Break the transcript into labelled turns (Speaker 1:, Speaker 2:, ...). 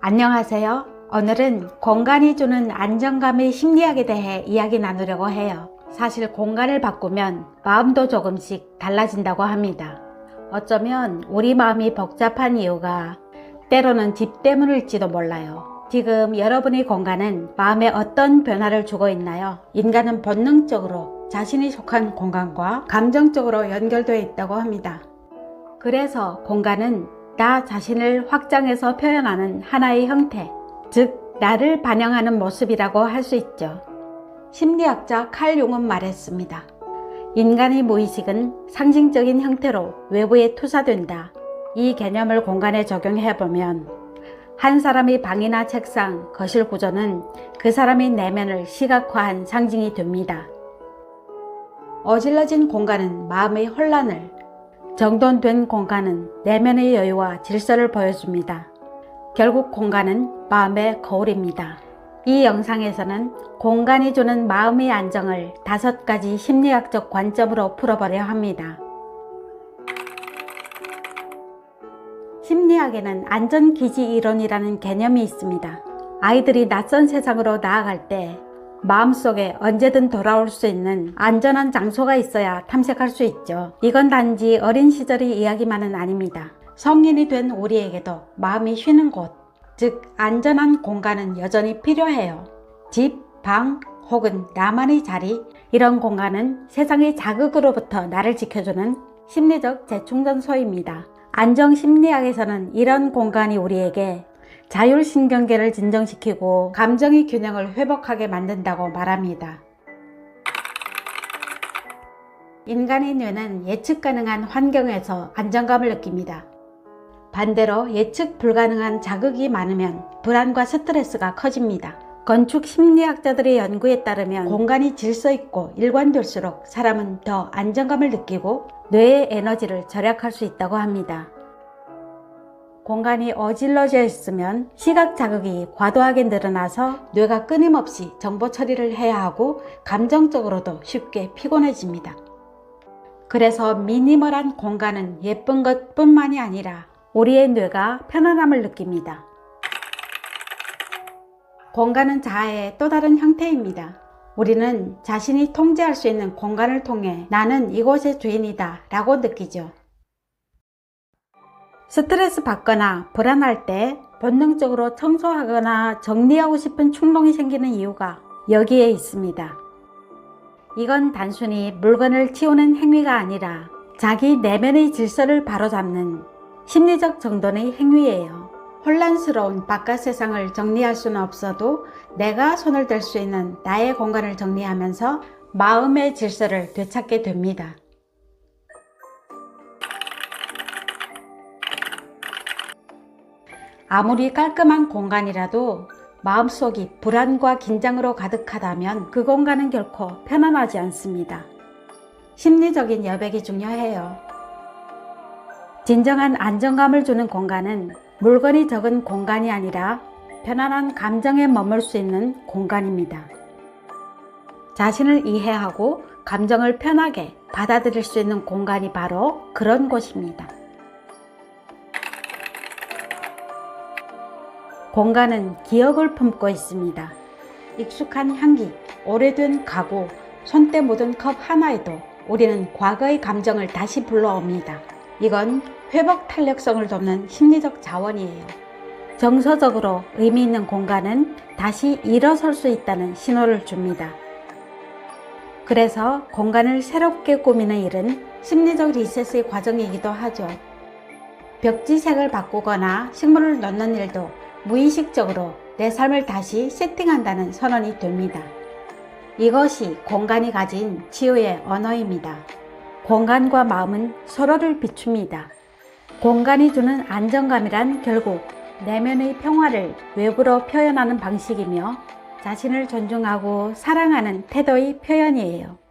Speaker 1: 안녕하세요. 오늘은 공간이 주는 안정감의 심리학에 대해 이야기 나누려고 해요. 사실 공간을 바꾸면 마음도 조금씩 달라진다고 합니다. 어쩌면 우리 마음이 복잡한 이유가 때로는 집 때문일지도 몰라요. 지금 여러분의 공간은 마음에 어떤 변화를 주고 있나요? 인간은 본능적으로 자신이 속한 공간과 감정적으로 연결되어 있다고 합니다. 그래서 공간은 나 자신을 확장해서 표현하는 하나의 형태, 즉, 나를 반영하는 모습이라고 할 수 있죠. 심리학자 칼 융은 말했습니다. 인간의 무의식은 상징적인 형태로 외부에 투사된다. 이 개념을 공간에 적용해 보면 한 사람의 방이나 책상, 거실 구조는 그 사람의 내면을 시각화한 상징이 됩니다. 어질러진 공간은 마음의 혼란을, 정돈된 공간은 내면의 여유와 질서를 보여줍니다. 결국 공간은 마음의 거울입니다. 이 영상에서는 공간이 주는 마음의 안정을 다섯 가지 심리학적 관점으로 풀어보려 합니다. 심리학에는 안전기지 이론이라는 개념이 있습니다. 아이들이 낯선 세상으로 나아갈 때 마음속에 언제든 돌아올 수 있는 안전한 장소가 있어야 탐색할 수 있죠. 이건 단지 어린 시절의 이야기만은 아닙니다. 성인이 된 우리에게도 마음이 쉬는 곳, 즉 안전한 공간은 여전히 필요해요. 집, 방 혹은 나만의 자리 이런 공간은 세상의 자극으로부터 나를 지켜주는 심리적 재충전소입니다. 안정 심리학에서는 이런 공간이 우리에게 자율신경계를 진정시키고 감정의 균형을 회복하게 만든다고 말합니다. 인간의 뇌는 예측 가능한 환경에서 안정감을 느낍니다. 반대로 예측 불가능한 자극이 많으면 불안과 스트레스가 커집니다. 건축 심리학자들의 연구에 따르면 공간이 질서 있고 일관될수록 사람은 더 안정감을 느끼고 뇌의 에너지를 절약할 수 있다고 합니다. 공간이 어질러져 있으면 시각 자극이 과도하게 늘어나서 뇌가 끊임없이 정보 처리를 해야 하고 감정적으로도 쉽게 피곤해집니다. 그래서 미니멀한 공간은 예쁜 것 뿐만이 아니라 우리의 뇌가 편안함을 느낍니다. 공간은 자아의 또 다른 형태입니다. 우리는 자신이 통제할 수 있는 공간을 통해 나는 이곳의 주인이다 라고 느끼죠. 스트레스 받거나 불안할 때 본능적으로 청소하거나 정리하고 싶은 충동이 생기는 이유가 여기에 있습니다. 이건 단순히 물건을 치우는 행위가 아니라 자기 내면의 질서를 바로잡는 심리적 정돈의 행위예요. 혼란스러운 바깥 세상을 정리할 수는 없어도 내가 손을 댈 수 있는 나의 공간을 정리하면서 마음의 질서를 되찾게 됩니다. 아무리 깔끔한 공간이라도 마음속이 불안과 긴장으로 가득하다면 그 공간은 결코 편안하지 않습니다. 심리적인 여백이 중요해요. 진정한 안정감을 주는 공간은 물건이 적은 공간이 아니라 편안한 감정에 머물 수 있는 공간입니다. 자신을 이해하고 감정을 편하게 받아들일 수 있는 공간이 바로 그런 곳입니다. 공간은 기억을 품고 있습니다. 익숙한 향기, 오래된 가구, 손때 묻은 컵 하나에도 우리는 과거의 감정을 다시 불러옵니다. 이건 회복 탄력성을 돕는 심리적 자원이에요. 정서적으로 의미 있는 공간은 다시 일어설 수 있다는 신호를 줍니다. 그래서 공간을 새롭게 꾸미는 일은 심리적 리셋의 과정이기도 하죠. 벽지색을 바꾸거나 식물을 넣는 일도 무의식적으로 내 삶을 다시 세팅한다는 선언이 됩니다. 이것이 공간이 가진 치유의 언어입니다. 공간과 마음은 서로를 비춥니다. 공간이 주는 안정감이란 결국 내면의 평화를 외부로 표현하는 방식이며 자신을 존중하고 사랑하는 태도의 표현이에요.